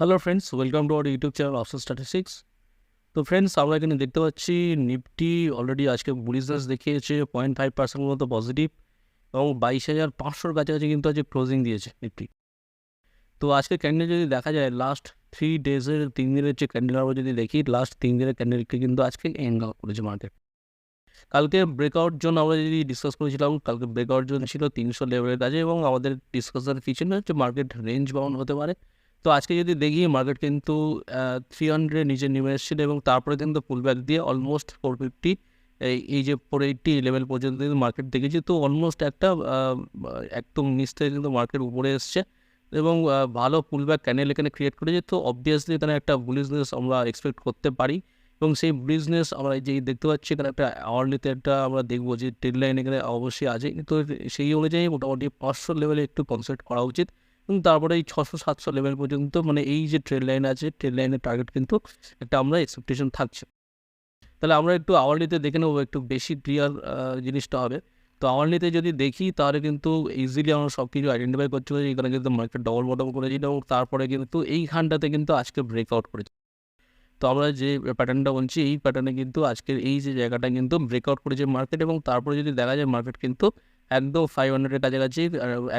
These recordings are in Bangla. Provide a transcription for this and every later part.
Hello friends welcome to our YouTube channel option statistics তো ফ্রেন্ডস আমরা এখানে দেখতে পাচ্ছি নিফটি অলরেডি আজকে বুলিশনেস দেখিয়েছে পয়েন্ট ফাইভ পার্সেন্ট মতো পজিটিভ এবং বাইশ হাজার পাঁচশোর কাছাকাছি কিন্তু আজকে ক্লোজিং দিয়েছে নিফটি। তো আজকে ক্যান্ডেল যদি দেখা যায় লাস্ট থ্রি ডেজের তিন দিনের যে ক্যান্ডেল আমরা যদি দেখি লাস্ট তিন দিনের ক্যান্ডেলকে কিন্তু আজকে এন্ড আউট করেছে মার্কেট কালকে ব্রেকআউট জোন আমরা যদি ডিসকাস করেছিলাম, কালকে ব্রেকআউট জোন ছিল তিনশো লেভেলের কাছে এবং আমাদের ডিসকাসের পিছনে হচ্ছে মার্কেট রেঞ্জ বাউন্ড হতে পারে। তো আজকে যদি দেখি মার্কেট কিন্তু থ্রি হান্ড্রেড নিচে নেমে এসেছিল এবং তারপরে কিন্তু পুলব্যাক দিয়ে অলমোস্ট ফোর ফিফটি এই যে ফোর এইটটি লেভেল পর্যন্ত কিন্তু মার্কেট দেখেছি। তো অলমোস্ট একটা একদম নিচ থেকে কিন্তু মার্কেট উপরে এসছে এবং ভালো পুলব্যাক ক্যানেল এখানে ক্রিয়েট করেছে। তো অবভিয়াসলি এখানে একটা বুলিশনেস আমরা এক্সপেক্ট করতে পারি এবং সেই বিজনেস আমরা যেই দেখতে পাচ্ছি, এখানে একটা আওয়ারলিতে একটা আমরা দেখব যে ট্রেড লাইন এখানে অবশ্যই আছে। কিন্তু সেই অনুযায়ী মোটামুটি পাঁচশো লেভেলে একটু কনসেপ্ট করা উচিত। এবং তারপরে এই ছশো, সাতশো লেভেল পর্যন্ত মানে এই যে ট্রেড লাইন আছে ট্রেড লাইনের টার্গেট কিন্তু একটা আমরা এক্সপেকটেশন থাকছে। তাহলে আমরা একটু আওয়ারলিতে দেখে নেব একটু বেশি ক্লিয়ার জিনিসটা হবে। তো আওয়ারলিতে যদি দেখি তাহলে কিন্তু ইজিলি আমরা সব কিছু আইডেন্টিফাই করতে পারি। এখানে কিন্তু মার্কেট ডবল বটম করেছিল এবং তারপরে কিন্তু এইখানটাতে কিন্তু আজকে ব্রেকআউট করেছে তো আমরা যে প্যাটার্নটা বলছি, এই প্যাটার্নে কিন্তু আজকের এই যে জায়গাটা কিন্তু ব্রেকআউট করেছে মার্কেট এবং তারপরে যদি দেখা যায় মার্কেট কিন্তু একদম ফাইভ হান্ড্রেডের কাছাকাছি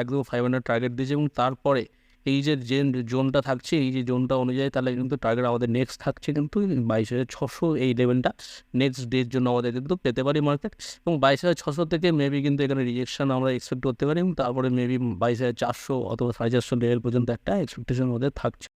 একদম ফাইভ হান্ড্রেড টার্গেট দিয়েছে এবং তারপরে এই যে যে জোনটা থাকছে, এই যে জোনটা অনুযায়ী তাহলে কিন্তু টার্গেট আমাদের নেক্সট থাকছে কিন্তু বাইশ হাজার ছশো এই লেভেলটা নেক্সট ডের জন্য আমাদের কিন্তু পেতে পারি মার্কেট এবং বাইশ হাজার ছশো থেকে মেবি কিন্তু এখানে রিজেকশন আমরা এক্সপেক্ট করতে পারি এবং তারপরে মেবি বাইশ হাজার চারশো অথবা সাড়ে চারশো লেভেল পর্যন্ত একটা এক্সপেকটেশন আমাদের থাকছে।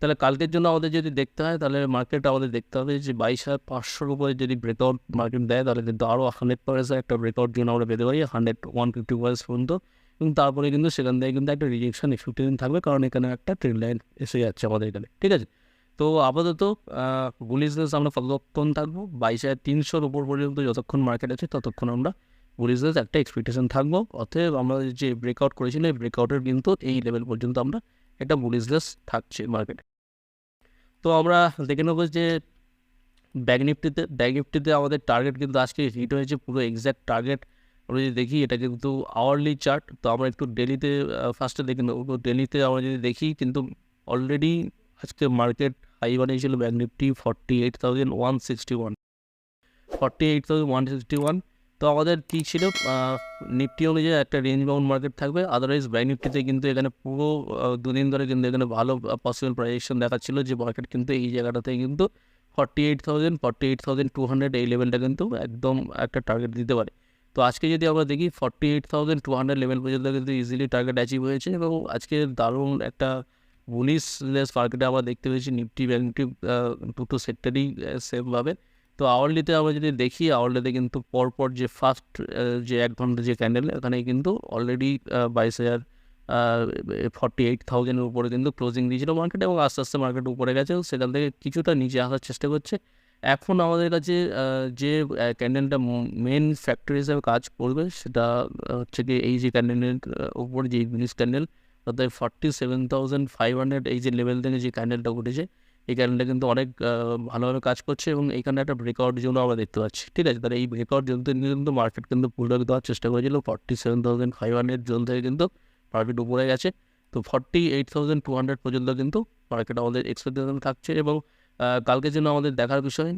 তাহলে কালকের জন্য আমাদের যদি দেখতে হয়, তাহলে মার্কেট আমাদের দেখতে হবে যে বাইশ হাজার পাঁচশোর উপরে যদি ব্রেকআউট মার্কেট দেয়, তাহলে কিন্তু আরও হান্ড্রেড পার্সেন্ট একটা ব্রেকআউট জন্য আমরা পেতে পারি হান্ড্রেড ওয়ান ফিফটি পার্সেন্ট পর্যন্ত। এবং তারপরে কিন্তু সেখান থেকে কিন্তু একটা রিজেকশন ফিফটি দিন থাকবে, কারণ এখানে একটা ট্রেন লাইন এসে যাচ্ছে আমাদের এখানে, ঠিক আছে? তো আপাতত বুলিশনেস আমরা কতক্ষণ থাকব, বাইশ হাজার তিনশোর উপর পর্যন্ত যতক্ষণ মার্কেট আছে, ততক্ষণ আমরা বুলিশনেস একটা এক্সপেকটেশন থাকব। অতএব আমরা যে ব্রেকআউট করেছিলাম এই ব্রেকআউটের কিন্তু এই লেভেল পর্যন্ত আমরা একটা বুলিশনেস থাকছে মার্কেটে তো আমরা দেখে নেব যে ব্যাগ নিফটিতে ব্যাগ নিফটিতে আমাদের টার্গেট কিন্তু আজকে হিট হয়েছে, পুরো এক্স্যাক্ট টার্গেট আমরা যদি দেখি, এটা কিন্তু আওয়ারলি চার্ট তো আমরা একটু ডেলিতে ফার্স্টে দেখে নেব। ডেলিতে আমরা যদি দেখি, কিন্তু অলরেডি আজকে মার্কেট হাই বানিয়েছিল bank Nifty forty eight thousand one sixty one forty eight thousand one sixty one তো আমাদের কী ছিল? নিফটি অনুযায়ী একটা রেঞ্জ বাউন্ড মার্কেট থাকবে। আদারওয়াইজ ব্যাঙ্ক নিফটিতে কিন্তু এখানে পুরো দুদিন ধরে কিন্তু এখানে ভালো পসিবল প্রাইজেকশন দেখাচ্ছিল যে মার্কেট কিন্তু এই জায়গাটাতে কিন্তু forty eight thousand forty eight thousand two hundred এই লেভেলটা কিন্তু একদম একটা টার্গেট দিতে পারে। তো আজকে যদি আমরা দেখি forty eight thousand two hundred level পর্যন্ত কিন্তু ইজিলি টার্গেট অ্যাচিভ হয়েছে এবং আজকে দারুণ একটা বুলিশনেস মার্কেটে আমরা দেখতে পেয়েছি নিফটি ব্যাঙ্ক নিফটি দুটো সেক্টরই সেমভাবে তো আওয়ারলিতে আমরা যদি দেখি আওয়ারলিতে কিন্তু পরপর যে ফার্স্ট যে এক ঘণ্টা যে ক্যান্ডেল এখানে কিন্তু অলরেডি বাইশ হাজার ফর্টি এইট থাউজেন্ডের উপরে কিন্তু ক্লোজিং দিয়েছিল মার্কেট এবং আস্তে আস্তে মার্কেট উপরে গেছে সেখান থেকে কিছুটা নিচে আসার চেষ্টা করছে। এখন আমাদের কাছে যে ক্যান্ডেলটা মেন ফ্যাক্টর হিসেবে কাজ করবে সেটা হচ্ছে কি এই যে ক্যান্ডেলের উপর যে ইংলিশ ক্যান্ডেল অর্থাৎ forty seven thousand five hundred এই যে লেভেল থেকে যে ক্যান্ডেলটা উঠেছে এই ক্যান্ডেলটা কিন্তু অনেক ভালোভাবে কাজ করছে এবং এখানে একটা ব্রেকআউট জোনও আমরা দেখতে পাচ্ছি, ঠিক আছে? তাহলে এই ব্রেকআউট জোন থেকে কিন্তু মার্কেট কিন্তু পুলব্যাক দেওয়ার চেষ্টা করেছিল। Forty seven thousand five hundred zone থেকে কিন্তু মার্কেট উপরে গেছে। তো forty eight thousand two hundred পর্যন্ত কিন্তু মার্কেট আমাদের এক্সপেকটেশন থাকছে এবং কালকের জন্য আমাদের দেখার বিষয়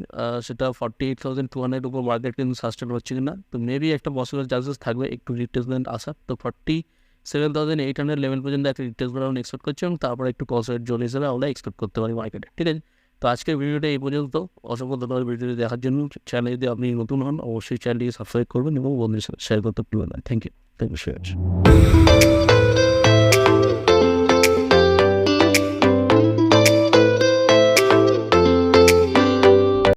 সেটা forty eight thousand two hundred উপর মার্কেট কিন্তু সাস্টেন হচ্ছে কিনা। তো মেবি একটা পসিবল চান্সেস থাকবে একটু রিপ্লেসমেন্ট আসার। তো forty seven thousand eight hundred level পর্যন্ত একটা রিটেস্ট আমরা এক্সপেক্ট করছি এবং তারপরে একটু কনসার্ট জোন হিসেবে আমরা এক্সপেক্ট করতে পারি মার্কেটে ঠিক আছে? তো আজকের ভিডিওটা এই পর্যন্ত। অসংখ্য ধন্যবাদ ভিডিওটি দেখার জন্য। চ্যানেল যদি আপনি নতুন হন, অবশ্যই চ্যানেলটিকে সাবস্ক্রাইব করবেন এবং বন্ধুদের সাথে শেয়ার করতে ভুলবেন না। Thank you thank you so much